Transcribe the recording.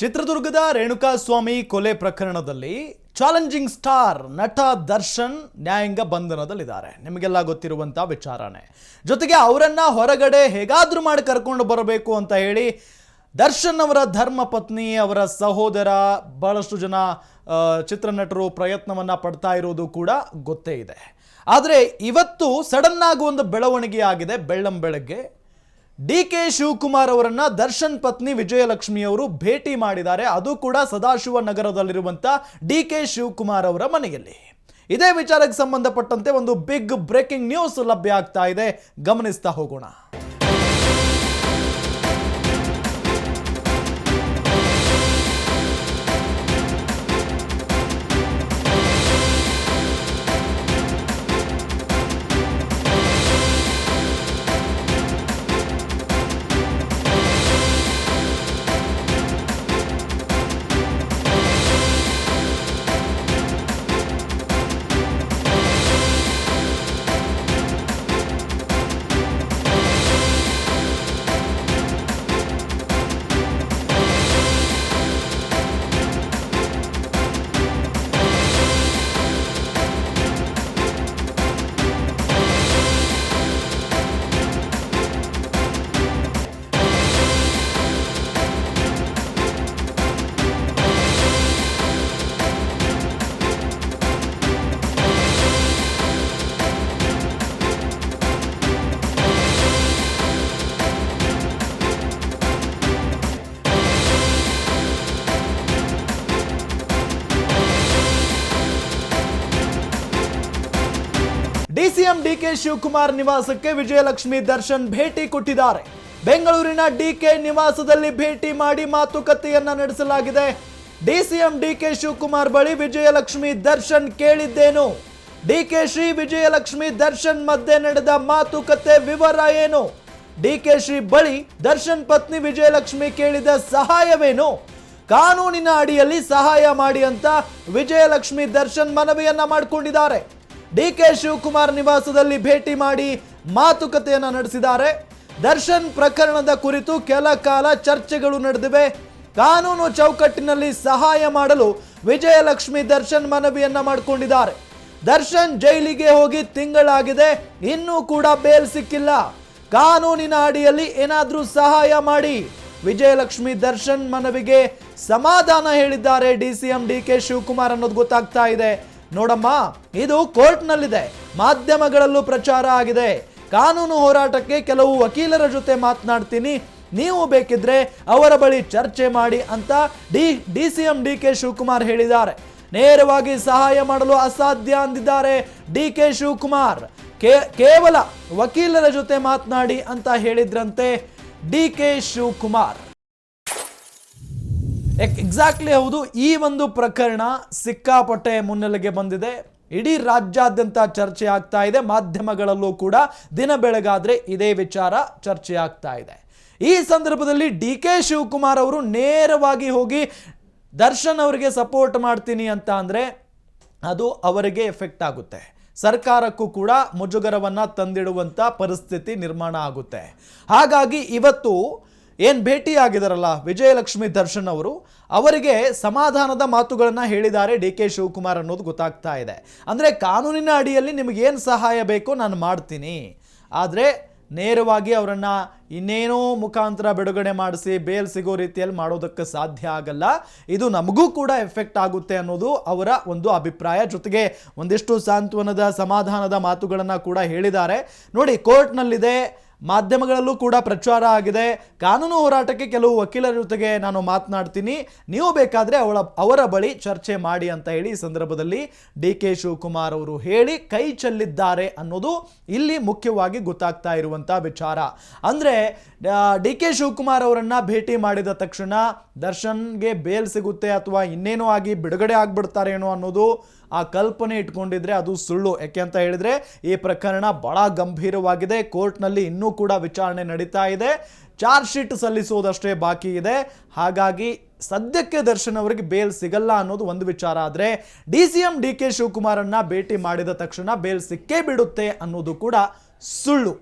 ಚಿತ್ರದುರ್ಗದ ರೇಣುಕಾಸ್ವಾಮಿ ಕೊಲೆ ಪ್ರಕರಣದಲ್ಲಿ ಚಾಲೆಂಜಿಂಗ್ ಸ್ಟಾರ್ ನಟ ದರ್ಶನ್ ನ್ಯಾಯಾಂಗ ಬಂಧನದಲ್ಲಿದ್ದಾರೆ. ನಿಮಗೆಲ್ಲ ಗೊತ್ತಿರುವಂಥ ವಿಚಾರಣೆ. ಜೊತೆಗೆ ಅವರನ್ನ ಹೊರಗಡೆ ಹೇಗಾದರೂ ಮಾಡಿ ಕರ್ಕೊಂಡು ಬರಬೇಕು ಅಂತ ಹೇಳಿ ದರ್ಶನ್ ಅವರ ಧರ್ಮ ಪತ್ನಿ, ಅವರ ಸಹೋದರ, ಬಹಳಷ್ಟು ಜನ ಚಿತ್ರನಟರು ಪ್ರಯತ್ನವನ್ನ ಪಡ್ತಾ ಇರೋದು ಕೂಡ ಗೊತ್ತೇ ಇದೆ. ಆದರೆ ಇವತ್ತು ಸಡನ್ ಆಗಿ ಒಂದು ಬೆಳವಣಿಗೆ ಆಗಿದೆ ಬೆಳ್ಳಂ ಬೆಳಗ್ಗೆ ಡಿ ಕೆ ಶಿವಕುಮಾರ್ ಅವರನ್ನ ದರ್ಶನ್ ಪತ್ನಿ ವಿಜಯಲಕ್ಷ್ಮಿ ಅವರು ಭೇಟಿ ಮಾಡಿದ್ದಾರೆ. ಅದು ಕೂಡ ಸದಾಶಿವ ನಗರದಲ್ಲಿರುವಂತ ಡಿ ಕೆ ಶಿವಕುಮಾರ್ ಅವರ ಮನೆಯಲ್ಲಿ. ಇದೇ ವಿಚಾರಕ್ಕೆ ಸಂಬಂಧಪಟ್ಟಂತೆ ಒಂದು ಬಿಗ್ ಬ್ರೇಕಿಂಗ್ ನ್ಯೂಸ್ ಲಭ್ಯ ಆಗ್ತಾ ಇದೆ. ಗಮನಿಸ್ತಾ ಹೋಗೋಣ. ಡಿಸಿಎಂ ಡಿಕೆ ಶಿವಕುಮಾರ್ ನಿವಾಸಕ್ಕೆ ವಿಜಯಲಕ್ಷ್ಮಿ ದರ್ಶನ್ ಭೇಟಿ ಕೊಟ್ಟಿದ್ದಾರೆ. ಬೆಂಗಳೂರಿನ ಡಿಕೆ ನಿವಾಸದಲ್ಲಿ ಭೇಟಿ ಮಾಡಿ ಮಾತುಕತೆಯನ್ನ ನಡೆಸಲಾಗಿದೆ. ಡಿಸಿಎಂ ಡಿಕೆ ಶಿವಕುಮಾರ್ ಬಳಿ ವಿಜಯಲಕ್ಷ್ಮಿ ದರ್ಶನ್ ಕೇಳಿದ್ದೇನು? ಡಿಕೆ ಶ್ರೀ ವಿಜಯಲಕ್ಷ್ಮಿ ದರ್ಶನ್ ಮಧ್ಯೆ ನಡೆದ ಮಾತುಕತೆ ವಿವರ ಏನು? ಡಿಕೆ ಶ್ರೀ ಬಳಿ ದರ್ಶನ್ ಪತ್ನಿ ವಿಜಯಲಕ್ಷ್ಮಿ ಕೇಳಿದ ಸಹಾಯವೇನು? ಕಾನೂನಿನ ಅಡಿಯಲ್ಲಿ ಸಹಾಯ ಮಾಡಿ ಅಂತ ವಿಜಯಲಕ್ಷ್ಮಿ ದರ್ಶನ್ ಮನವಿಯನ್ನ ಮಾಡಿಕೊಂಡಿದ್ದಾರೆ. ಡಿ ಕೆ ಶಿವಕುಮಾರ್ ನಿವಾಸದಲ್ಲಿ ಭೇಟಿ ಮಾಡಿ ಮಾತುಕತೆಯನ್ನು ನಡೆಸಿದ್ದಾರೆ. ದರ್ಶನ್ ಪ್ರಕರಣದ ಕುರಿತು ಕೆಲ ಕಾಲ ಚರ್ಚೆಗಳು ನಡೆದಿವೆ. ಕಾನೂನು ಚೌಕಟ್ಟಿನಲ್ಲಿ ಸಹಾಯ ಮಾಡಲು ವಿಜಯಲಕ್ಷ್ಮಿ ದರ್ಶನ್ ಮನವಿಯನ್ನ ಮಾಡಿಕೊಂಡಿದ್ದಾರೆ. ದರ್ಶನ್ ಜೈಲಿಗೆ ಹೋಗಿ ತಿಂಗಳಾಗಿದೆ. ಇನ್ನೂ ಕೂಡ ಬೇಲ್ ಸಿಕ್ಕಿಲ್ಲ. ಕಾನೂನಿನ ಅಡಿಯಲ್ಲಿ ಏನಾದರೂ ಸಹಾಯ ಮಾಡಿ. ವಿಜಯಲಕ್ಷ್ಮಿ ದರ್ಶನ್ ಮನವಿಗೆ ಸಮಾಧಾನ ಹೇಳಿದ್ದಾರೆ D C M D K Shivakumar ಅನ್ನೋದು ಗೊತ್ತಾಗ್ತಾ ಇದೆ. ನೋಡಮ್ಮ, ಇದು ಕೋರ್ಟ್ನಲ್ಲಿದೆ. ಮಾಧ್ಯಮಗಳಲ್ಲೂ ಪ್ರಚಾರ ಆಗಿದೆ. ಕಾನೂನು ಹೋರಾಟಕ್ಕೆ ಕೆಲವು ವಕೀಲರ ಜೊತೆ ಮಾತನಾಡ್ತೀನಿ. ನೀವು ಬೇಕಿದ್ರೆ ಅವರ ಬಳಿ ಚರ್ಚೆ ಮಾಡಿ ಅಂತ D D C M D K Shivakumar ಹೇಳಿದ್ದಾರೆ. ನೇರವಾಗಿ ಸಹಾಯ ಮಾಡಲು ಅಸಾಧ್ಯ ಅಂದಿದ್ದಾರೆ ಡಿ ಕೆ ಶಿವಕುಮಾರ್. ಕೇವಲ ವಕೀಲರ ಜೊತೆ ಮಾತನಾಡಿ ಅಂತ ಹೇಳಿದ್ರಂತೆ ಡಿ ಕೆ ಶಿವಕುಮಾರ್. ಎಕ್ಸಾಕ್ಟ್ಲಿ ಹೌದು. ಈ ಒಂದು ಪ್ರಕರಣ ಸಿಕ್ಕಾಪಟ್ಟೆ ಮುನ್ನೆಲೆಗೆ ಬಂದಿದೆ. ಇಡೀ ರಾಜ್ಯಾದ್ಯಂತ ಚರ್ಚೆ ಆಗ್ತಾ ಇದೆ. ಮಾಧ್ಯಮಗಳಲ್ಲೂ ಕೂಡ ದಿನ ಬೆಳಗಾದ್ರೆ ಇದೇ ವಿಚಾರ ಚರ್ಚೆ ಆಗ್ತಾ ಇದೆ. ಈ ಸಂದರ್ಭದಲ್ಲಿ ಡಿ ಕೆ ಶಿವಕುಮಾರ್ ಅವರು ನೇರವಾಗಿ ಹೋಗಿ, ದರ್ಶನ್ ಅವರಿಗೆ ಸಪೋರ್ಟ್ ಮಾಡ್ತೀನಿ ಅಂತ ಅಂದರೆ ಅದು ಅವರಿಗೆ ಎಫೆಕ್ಟ್ ಆಗುತ್ತೆ. ಸರ್ಕಾರಕ್ಕೂ ಕೂಡ ಮುಜುಗರವನ್ನ ತಂದಿಡುವಂತ ಪರಿಸ್ಥಿತಿ ನಿರ್ಮಾಣ ಆಗುತ್ತೆ. ಹಾಗಾಗಿ ಇವತ್ತು ಏನ್ ಭೇಟಿ ಆಗಿದಾರಲ್ಲ ವಿಜಯಲಕ್ಷ್ಮಿ ದರ್ಶನ್ ಅವರು, ಅವರಿಗೆ ಸಮಾಧಾನದ ಮಾತುಗಳನ್ನು ಹೇಳಿದ್ದಾರೆ ಡಿ ಕೆ ಶಿವಕುಮಾರ್ ಅನ್ನೋದು ಗೊತ್ತಾಗ್ತಾ ಇದೆ. ಅಂದರೆ ಕಾನೂನಿನ ಅಡಿಯಲ್ಲಿ ನಿಮಗೆ ಏನು ಸಹಾಯ ಬೇಕೋ ನಾನು ಮಾಡ್ತೀನಿ. ಆದರೆ ನೇರವಾಗಿ ಅವರನ್ನು ಇನ್ನೇನೋ ಮುಖಾಂತರ ಬಿಡುಗಡೆ ಮಾಡಿಸಿ ಬೇಲ್ ಸಿಗೋ ರೀತಿಯಲ್ಲಿ ಮಾಡೋದಕ್ಕೆ ಸಾಧ್ಯ ಆಗಲ್ಲ. ಇದು ನಮಗೂ ಕೂಡ ಎಫೆಕ್ಟ್ ಆಗುತ್ತೆ ಅನ್ನೋದು ಅವರ ಒಂದು ಅಭಿಪ್ರಾಯ. ಜೊತೆಗೆ ಒಂದಿಷ್ಟು ಸಾಂತ್ವನದ ಸಮಾಧಾನದ ಮಾತುಗಳನ್ನು ಕೂಡ ಹೇಳಿದ್ದಾರೆ. ನೋಡಿ, ಕೋರ್ಟ್ನಲ್ಲಿದೆ ಮಾಧ್ಯಮಗಳಲ್ಲೂ ಕೂಡ ಪ್ರಚಾರ ಆಗಿದೆ. ಕಾನೂನು ಹೋರಾಟಕ್ಕೆ ಕೆಲವು ವಕೀಲರ ಜೊತೆಗೆ ನಾನು ಮಾತನಾಡ್ತೀನಿ. ನೀವು ಬೇಕಾದರೆ ಅವಳ, ಅವರ ಬಳಿ ಚರ್ಚೆ ಮಾಡಿ ಅಂತ ಹೇಳಿ ಈ ಸಂದರ್ಭದಲ್ಲಿ ಡಿ ಕೆ ಶಿವಕುಮಾರ್ ಅವರು ಹೇಳಿ ಕೈ ಚೆಲ್ಲಿದ್ದಾರೆ ಅನ್ನೋದು ಇಲ್ಲಿ ಮುಖ್ಯವಾಗಿ ಗೊತ್ತಾಗ್ತಾ ಇರುವಂಥ ವಿಚಾರ. ಅಂದರೆ ಡಿ ಕೆ ಶಿವಕುಮಾರ್ ಅವರನ್ನು ಭೇಟಿ ಮಾಡಿದ ತಕ್ಷಣ ದರ್ಶನ್ಗೆ ಬೇಲ್ ಸಿಗುತ್ತೆ ಅಥವಾ ಇನ್ನೇನೋ ಆಗಿ ಬಿಡುಗಡೆ ಆಗ್ಬಿಡ್ತಾರೇನೋ ಅನ್ನೋದು ಆ ಕಲ್ಪನೆ ಇಟ್ಕೊಂಡಿದ್ರೆ ಅದು ಸುಳ್ಳು. ಯಾಕೆ ಅಂತ ಹೇಳಿದ್ರೆ ಈ ಪ್ರಕರಣ ಬಹಳ ಗಂಭೀರವಾಗಿದೆ. ಕೋರ್ಟ್ನಲ್ಲಿ ಇನ್ನೂ ಕೂಡ ವಿಚಾರಣೆ ನಡೀತಾ ಇದೆ. ಚಾರ್ಜ್ ಶೀಟ್ ಸಲ್ಲಿಸುವುದಷ್ಟೇ ಬಾಕಿ ಇದೆ. ಹಾಗಾಗಿ ಸದ್ಯಕ್ಕೆ ದರ್ಶನ್ ಅವರಿಗೆ ಬೇಲ್ ಸಿಗಲ್ಲ ಅನ್ನೋದು ಒಂದು ವಿಚಾರ. ಆದರೆ D C M D K ಶಿವಕುಮಾರನ್ನ ಭೇಟಿ ಮಾಡಿದ ತಕ್ಷಣ ಬೇಲ್ ಸಿಕ್ಕೇ ಬಿಡುತ್ತೆ ಅನ್ನೋದು ಕೂಡ ಸುಳ್ಳು.